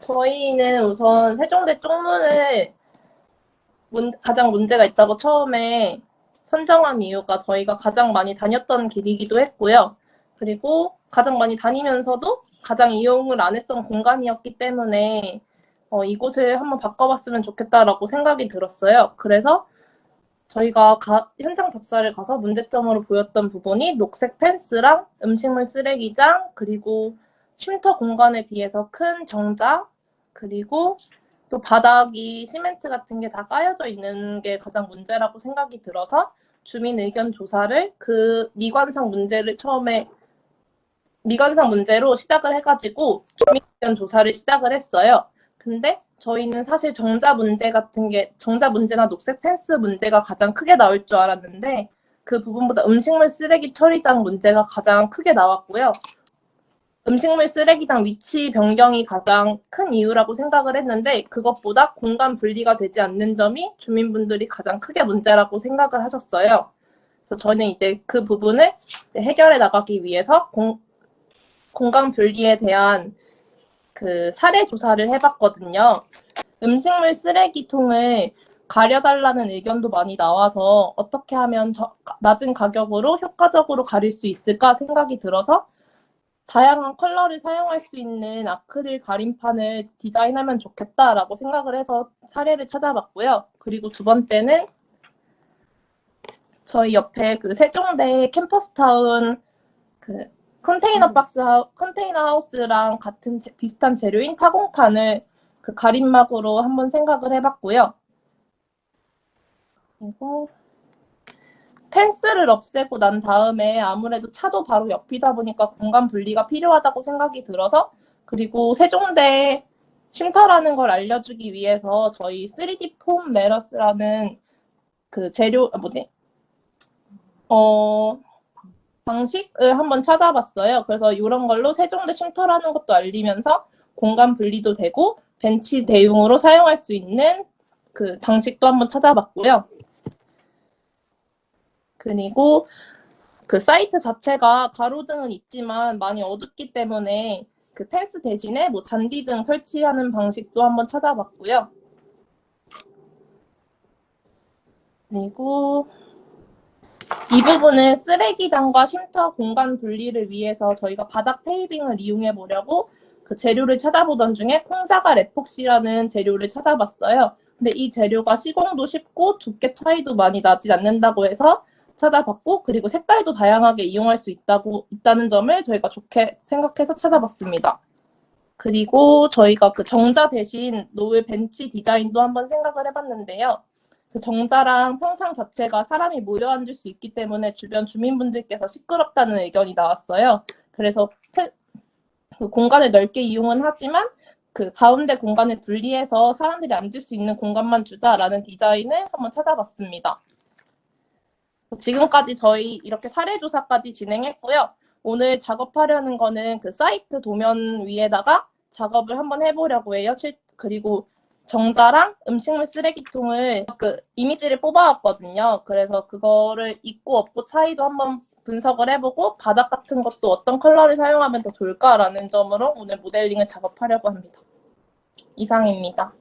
저희는 우선 세종대 쪽문을 문- 가장 문제가 있다고 처음에 선정한 이유가 저희가 가장 많이 다녔던 길이기도 했고요. 그리고 가장 많이 다니면서도 가장 이용을 안 했던 공간이었기 때문에 어, 이곳을 한번 바꿔봤으면 좋겠다라고 생각이 들었어요. 그래서 저희가 가- 현장 답사를 가서 문제점으로 보였던 부분이 녹색 펜스랑 음식물 쓰레기장 그리고 쉼터 공간에 비해서 큰 정자 그리고 또 바닥이 시멘트 같은 게 다 까여져 있는 게 가장 문제라고 생각이 들어서 주민 의견 조사를 그 미관상 문제를 처음에 미관상 문제로 시작을 해가지고 주민 의견 조사를 시작을 했어요. 근데 저희는 사실 정자 문제 같은 게 정자 문제나 녹색 펜스 문제가 가장 크게 나올 줄 알았는데 그 부분보다 음식물 쓰레기 처리장 문제가 가장 크게 나왔고요. 음식물 쓰레기장 위치 변경이 가장 큰 이유라고 생각을 했는데 그것보다 공간 분리가 되지 않는 점이 주민분들이 가장 크게 문제라고 생각을 하셨어요. 그래서 저는 이제 그 부분을 해결해 나가기 위해서 공, 공간 분리에 대한 그 사례 조사를 해봤거든요. 음식물 쓰레기통을 가려달라는 의견도 많이 나와서 어떻게 하면 저- 낮은 가격으로 효과적으로 가릴 수 있을까 생각이 들어서 다양한 컬러를 사용할 수 있는 아크릴 가림판을 디자인하면 좋겠다라고 생각을 해서 사례를 찾아봤고요. 그리고 두 번째는 저희 옆에 그 세종대 캠퍼스타운 그 컨테이너 박스 하우, 컨테이너 하우스랑 같은 제- 비슷한 재료인 타공판을 그 가림막으로 한번 생각을 해봤고요. 그리고 펜스를 없애고 난 다음에 아무래도 차도 바로 옆이다 보니까 공간 분리가 필요하다고 생각이 들어서 그리고 세종대 쉼터라는 걸 알려주기 위해서 저희 3D 폼 메러스라는 그 재료 아, 뭐지? 어 방식을 한번 찾아봤어요. 그래서 이런 걸로 세종대 쉼터라는 것도 알리면서 공간 분리도 되고 벤치 대용으로 사용할 수 있는 그 방식도 한번 찾아봤고요. 그리고 그 사이트 자체가 가로등은 있지만 많이 어둡기 때문에 그 펜스 대신에 뭐 잔디등 설치하는 방식도 한번 찾아봤고요. 그리고 이 부분은 쓰레기장과 쉼터 공간 분리를 위해서 저희가 바닥 페이빙을 이용해 보려고 그 재료를 찾아보던 중에 콩자갈 에폭시라는 재료를 찾아봤어요. 근데 이 재료가 시공도 쉽고 두께 차이도 많이 나지 않는다고 해서 찾아봤고 그리고 색깔도 다양하게 이용할 수 있다고 있다는 점을 저희가 좋게 생각해서 찾아봤습니다. 그리고 저희가 그 정자 대신 놓을 벤치 디자인도 한번 생각을 해봤는데요. 그 정자랑 평상 자체가 사람이 모여 앉을 수 있기 때문에 주변 주민분들께서 시끄럽다는 의견이 나왔어요. 그래서 페- 그 공간을 넓게 이용은 하지만 그 가운데 공간을 분리해서 사람들이 앉을 수 있는 공간만 주자라는 디자인을 한번 찾아봤습니다. 지금까지 저희 이렇게 사례 조사까지 진행했고요. 오늘 작업하려는 거는 그 사이트 도면 위에다가 작업을 한번 해보려고 해요. 실- 그리고 정자랑 음식물 쓰레기통을 그 이미지를 뽑아왔거든요. 그래서 그거를 있고 없고 차이도 한번 분석을 해보고 바닥 같은 것도 어떤 컬러를 사용하면 더 좋을까라는 점으로 오늘 모델링을 작업하려고 합니다. 이상입니다.